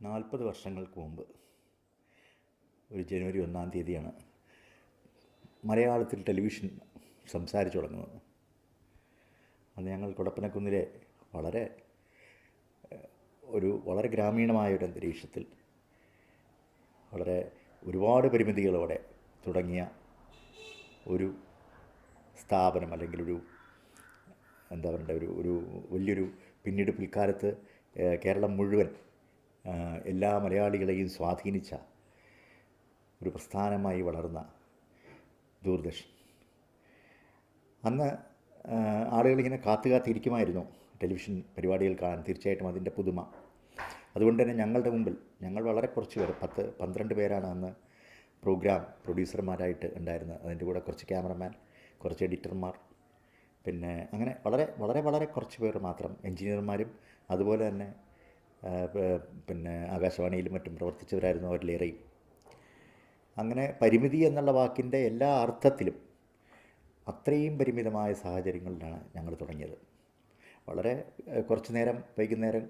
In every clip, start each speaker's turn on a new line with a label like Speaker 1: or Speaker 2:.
Speaker 1: നാൽപ്പത് വർഷങ്ങൾക്ക് മുമ്പ് ഒരു ജനുവരി ഒന്നാം തീയതിയാണ് മലയാളത്തിൽ ടെലിവിഷൻ സംസാരിച്ചു തുടങ്ങുന്നത്. അന്ന് ഞങ്ങൾ കൊടപ്പനക്കുന്നിലെ വളരെ ഒരു വളരെ ഗ്രാമീണമായ ഒരു അന്തരീക്ഷത്തിൽ വളരെ ഒരുപാട് പരിമിതികളോടെ തുടങ്ങിയ ഒരു സ്ഥാപനം അല്ലെങ്കിൽ ഒരു എന്താ പറയണ്ട ഒരു ഒരു വലിയൊരു പിന്നീട് പിൽക്കാലത്ത് കേരളം മുഴുവൻ എല്ലാ മലയാളികളെയും സ്വാധീനിച്ച ഒരു പ്രസ്ഥാനമായി വളർന്ന ദൂരദർശൻ. അന്ന് ആളുകളിങ്ങനെ കാത്തു കാത്തിരിക്കുമായിരുന്നു ടെലിവിഷൻ പരിപാടികൾ കാണാൻ തീർച്ചയായിട്ടും അതിന്റെ പുതുമ. അതുകൊണ്ട് തന്നെ ഞങ്ങളുടെ മുമ്പിൽ ഞങ്ങൾ വളരെ കുറച്ച് പേർ പത്ത് പന്ത്രണ്ട് പേരാണ് അന്ന് പ്രോഗ്രാം പ്രൊഡ്യൂസർമാരായിട്ട് ഉണ്ടായിരുന്നത്. അതിന്റെ കൂടെ കുറച്ച് ക്യാമറമാൻ കുറച്ച് എഡിറ്റർമാർ പിന്നെ അങ്ങനെ വളരെ വളരെ വളരെ കുറച്ച് പേർ മാത്രം എൻജിനീയർമാരും അതുപോലെ തന്നെ പിന്നെ ആകാശവാണിയിലും മറ്റും പ്രവർത്തിച്ചവരായിരുന്നു അവരിലേറെയും അങ്ങനെ പരിമിതി എന്നുള്ള വാക്കിന്റെ എല്ലാ അർത്ഥത്തിലും അത്രയും പരിമിതമായ സാഹചര്യങ്ങളിലാണ് ഞങ്ങൾ തുടങ്ങിയത്. വളരെ കുറച്ച് നേരം വൈകുന്നേരം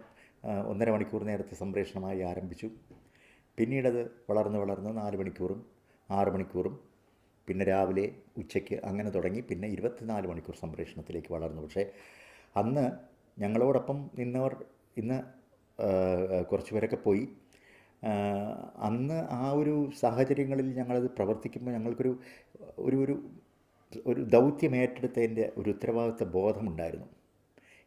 Speaker 1: ഒന്നര മണിക്കൂർ നേരത്തെ സംപ്രേഷണമായി ആരംഭിച്ചു. പിന്നീടത് വളർന്ന് വളർന്ന് നാല് മണിക്കൂറും ആറ് മണിക്കൂറും പിന്നെ രാവിലെ ഉച്ചയ്ക്ക് അങ്ങനെ തുടങ്ങി പിന്നെ ഇരുപത്തിനാല് മണിക്കൂർ സംപ്രേഷണത്തിലേക്ക് വളർന്നു. പക്ഷേ അന്ന് ഞങ്ങളോടൊപ്പം നിന്നവർ ഇന്ന് കുറച്ച് പേരൊക്കെ പോയി. അന്ന് ആ ഒരു സാഹചര്യങ്ങളിൽ ഞങ്ങളത് പ്രവർത്തിക്കുമ്പോൾ ഞങ്ങൾക്കൊരു ഒരു ഒരു ഒരു ദൗത്യം ഏറ്റെടുത്തതിന്റെ ഒരു ഉത്തരവാദിത്വ ബോധമുണ്ടായിരുന്നു.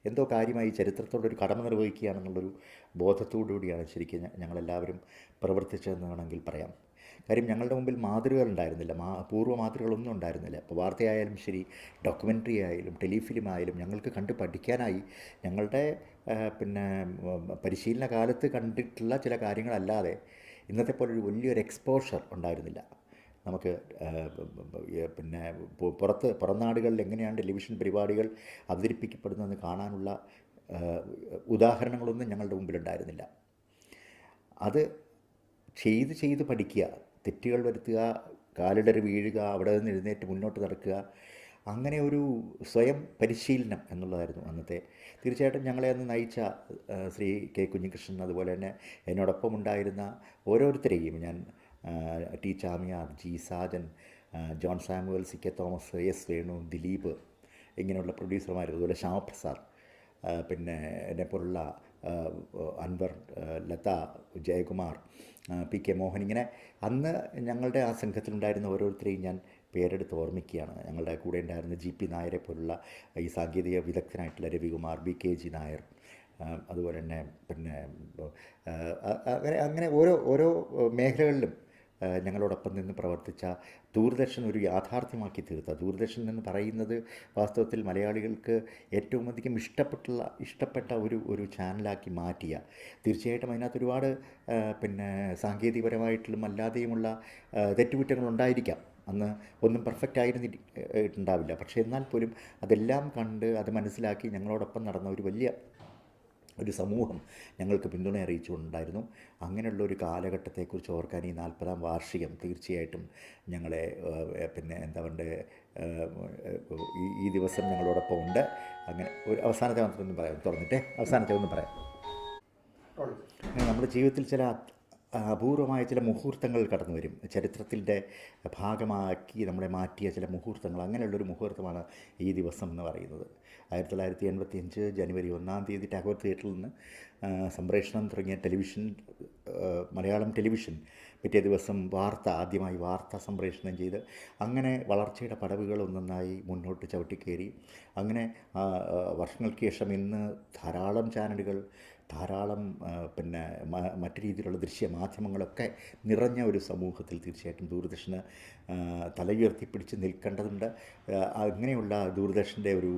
Speaker 1: എന്തോ കാര്യമായി ചരിത്രത്തോടൊരു കടമ നിർവഹിക്കുകയാണെന്നുള്ളൊരു ബോധത്തോടു കൂടിയാണ് ശരിക്കും ഞങ്ങളെല്ലാവരും പ്രവർത്തിച്ചതെന്ന് വേണമെങ്കിൽ പറയാം. കാര്യം ഞങ്ങളുടെ മുമ്പിൽ മാതൃകകൾ ഉണ്ടായിരുന്നില്ല മാ പൂർവ മാതൃകകളൊന്നും ഉണ്ടായിരുന്നില്ല. ഇപ്പോൾ വാർത്തയായാലും ശരി ഡോക്യുമെന്ററി ആയാലും ടെലിഫിലിം ആയാലും ഞങ്ങൾക്ക് കണ്ട് പഠിക്കാനായി ഞങ്ങളുടെ പിന്നെ പരിശീലന കാലത്ത് കണ്ടിട്ടുള്ള ചില കാര്യങ്ങളല്ലാതെ ഇന്നത്തെ പോലെ ഒരു വലിയൊരു എക്സ്പോഷർ ഉണ്ടായിരുന്നില്ല. നമുക്ക് പിന്നെ പുറത്ത് പുറം നാടുകളിൽ എങ്ങനെയാണ് ടെലിവിഷൻ പരിപാടികൾ അവതരിപ്പിക്കപ്പെടുന്നതെന്ന് കാണാനുള്ള ഉദാഹരണങ്ങളൊന്നും ഞങ്ങളുടെ മുമ്പിലുണ്ടായിരുന്നില്ല. അത് ചെയ്ത് ചെയ്ത് പഠിക്കുക തെറ്റുകൾ വരുത്തുക കാലിടറി വീഴുക അവിടെ നിന്ന് എഴുന്നേറ്റ് മുന്നോട്ട് നടക്കുക അങ്ങനെ ഒരു സ്വയം പരിശീലനം എന്നുള്ളതായിരുന്നു അന്നത്തെ. തീർച്ചയായിട്ടും ഞങ്ങളെ അന്ന് നയിച്ച ശ്രീ കെ കുഞ്ഞികൃഷ്ണൻ അതുപോലെ തന്നെ എന്നോടൊപ്പം ഉണ്ടായിരുന്ന ഓരോരുത്തരെയും ഞാൻ T Chamiyar G Sajan John Samuel C K Thomas S Venu Dileep ഇങ്ങനെയുള്ള പ്രൊഡ്യൂസർമാർ അതുപോലെ ശ്യാമപ്രസാദ് പിന്നെ എന്നെപ്പോലുള്ള പോലുള്ള അൻവർ ലത ജയകുമാർ പി കെ മോഹൻ ഇങ്ങനെ അന്ന് ഞങ്ങളുടെ ആ സംഘത്തിലുണ്ടായിരുന്ന ഓരോരുത്തരെയും ഞാൻ പേരെടുത്ത് ഓർമ്മിക്കുകയാണ്. ഞങ്ങളുടെ കൂടെ ഉണ്ടായിരുന്ന ജി പി നായരെ പോലുള്ള ഈ സാങ്കേതിക വിദഗ്ധനായിട്ടുള്ള Ravikumar B K G Nair അതുപോലെ തന്നെ പിന്നെ അങ്ങനെ അങ്ങനെ ഓരോ ഓരോ മേഖലകളിലും ഞങ്ങളോടൊപ്പം നിന്ന് പ്രവർത്തിച്ച ദൂരദർശൻ ഒരു യാഥാർത്ഥ്യമാക്കി തീർത്ത. ദൂരദർശൻ എന്ന് പറയുന്നത് വാസ്തവത്തിൽ മലയാളികൾക്ക് ഏറ്റവും അധികം ഇഷ്ടപ്പെട്ടുള്ള ഇഷ്ടപ്പെട്ട ഒരു ഒരു ചാനലാക്കി മാറ്റിയ. തീർച്ചയായിട്ടും അതിനകത്ത് ഒരുപാട് പിന്നെ സാങ്കേതികപരമായിട്ടുള്ള അല്ലാതെയുമുള്ള തെറ്റുകുറ്റങ്ങളുണ്ടായിരിക്കാം അന്ന് ഒന്നും പെർഫെക്റ്റ് ആയിരുന്നിട്ടുണ്ടാവില്ല പക്ഷേ എന്നാൽ പോലും അതെല്ലാം കണ്ട് അത് മനസ്സിലാക്കി ഞങ്ങളോടൊപ്പം നടന്ന ഒരു വലിയ ഒരു സമൂഹം ഞങ്ങൾക്ക് പിന്തുണ അറിയിച്ചുകൊണ്ടുണ്ടായിരുന്നു. അങ്ങനെയുള്ള ഒരു കാലഘട്ടത്തെക്കുറിച്ച് ഓർക്കാൻ ഈ നാൽപ്പതാം വാർഷികം തീർച്ചയായിട്ടും ഞങ്ങളെ പിന്നെ എന്താ പറയുക ഈ ഈ ദിവസം ഞങ്ങളോടൊപ്പം ഉണ്ട്. അങ്ങനെ ഒരു അവസാനത്തെ മാത്രം ഒന്ന് പറയാം തുറന്നിട്ടേ. അവസാനത്തെ ഒന്ന് പറയാം. നമ്മുടെ ജീവിതത്തിൽ ചില അപൂർവമായ ചില മുഹൂർത്തങ്ങൾ കടന്നു വരും. ചരിത്രത്തിന്റെ ഭാഗമാക്കി നമ്മളെ മാറ്റിയ ചില മുഹൂർത്തങ്ങൾ. അങ്ങനെയുള്ളൊരു മുഹൂർത്തമാണ് ഈ ദിവസം എന്ന് പറയുന്നത്. ആയിരത്തി തൊള്ളായിരത്തി എൺപത്തി അഞ്ച് ജനുവരി ഒന്നാം തീയതി ടാഗോർ തിയേറ്ററിൽ നിന്ന് സംപ്രേഷണം തുടങ്ങിയ ടെലിവിഷൻ മലയാളം ടെലിവിഷൻ പിറ്റേ ദിവസം വാർത്ത ആദ്യമായി വാർത്ത സംപ്രേഷണം ചെയ്ത് അങ്ങനെ വളർച്ചയുടെ പടവുകൾ ഒന്നൊന്നായി മുന്നോട്ട് ചവിട്ടിക്കയറി അങ്ങനെ വർഷങ്ങൾക്ക് ശേഷം ഇന്ന് ധാരാളം ചാനലുകൾ ധാരാളം പിന്നെ മറ്റു രീതിയിലുള്ള ദൃശ്യ മാധ്യമങ്ങളൊക്കെ നിറഞ്ഞ ഒരു സമൂഹത്തിൽ തീർച്ചയായിട്ടും ദൂരദർശന് തലയുയർത്തിപ്പിടിച്ച് നിൽക്കേണ്ടതുണ്ട്. അങ്ങനെയുള്ള ദൂരദർശന്റെ ഒരു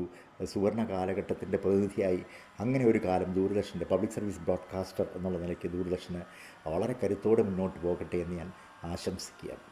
Speaker 1: സുവർണ കാലഘട്ടത്തിന്റെ പ്രതിനിധിയായി അങ്ങനെ ഒരു കാലം ദൂരദർശന്റെ പബ്ലിക് സർവീസ് ബ്രോഡ്കാസ്റ്റർ എന്നുള്ള നിലയ്ക്ക് ദൂരദർശന് വളരെ കരുത്തോടെ മുന്നോട്ട് പോകട്ടെ എന്ന് ഞാൻ ആശംസിക്കുകയാണ്.